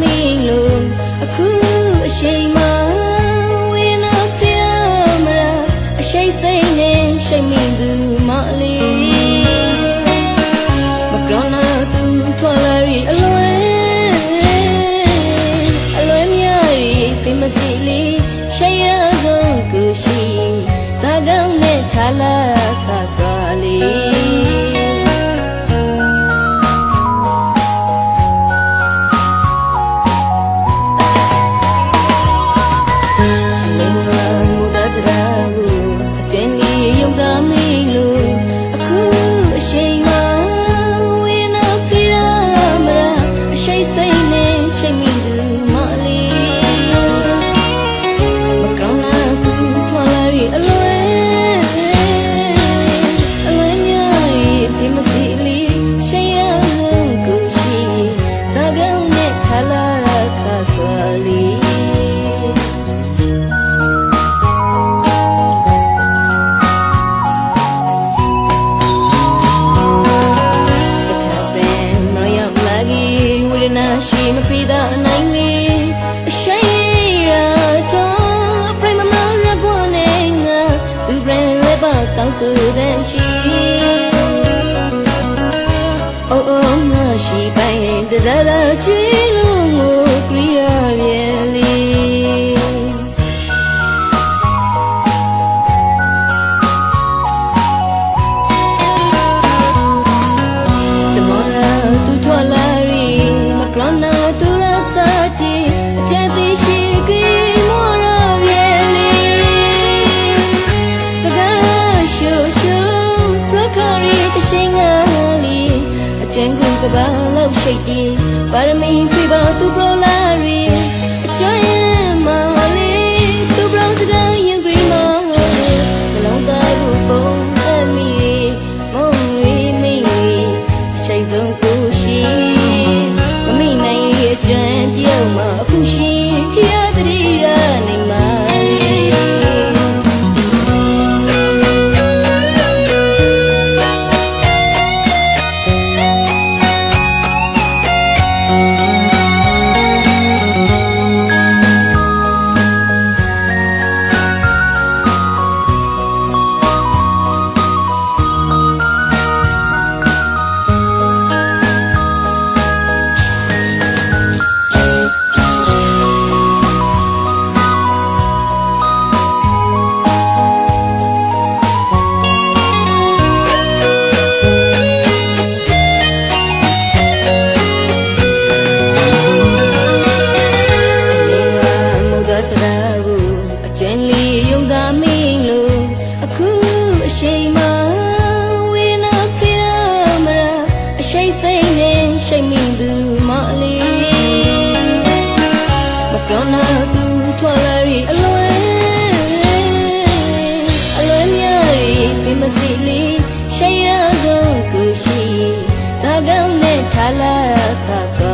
မင်းလို့အခုအချိန်မှဝေနာပြရမလားအချိန်စိတ်နဲ့ရှိမင်းသူမလေးမကောနာသူထွက်လာရီအလွဲအလွဲများရီပြမစီလေးရှိရသောကိုရှိစကားနဲ့ထလာခါစွာလေး လည်းပါတောင်းဆိုတဲ့ရှိအိုးအိုးငါရှိပိုင်တဇာသာကြ အကျဉ်းကူကဘာလောက်ရှိတ်တီပါရမီပြပါသူပရလာရီအကျွမ်းရင်မလီသူပရစကားရင်ဂရီမောနှလုံးသားကိုပုံအမီမုံလေးမိတ်ရှိတ်ဆုံးကို အရှိန်မှာဝေနာပြရမလားအရှိတ်စိတ်နဲ့ရှိတ်မိသူမလေးမပြောနာသူထွာလာရီအလွယ်အလွယ်များရီပြမစီလေးရှိရဆုံးကိုရှိစားကောင်းနဲ့ထားလာခါစွာ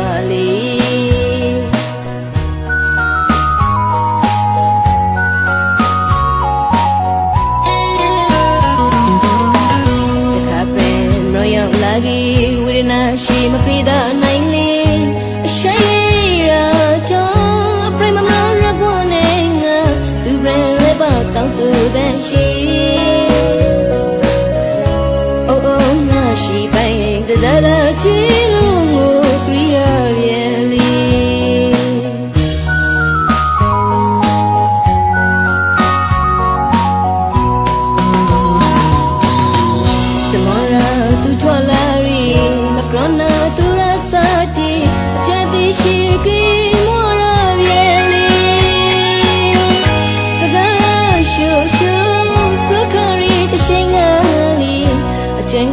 က်လာကြီးဝိရဏရှိမဖိတာနိုင်လေအရှိရာတော့ပြမမရဘွနေငါသူပြန်လည်းပါတောင်းဆိုတဲ့ရှိအိုးအိုးငါရှိပိုင်တဇာသာကြ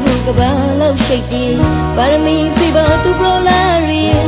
ကျဉ်းကူကဘာလောက်ရှိတ်တီပါရမီပြပါသူပရလာရီ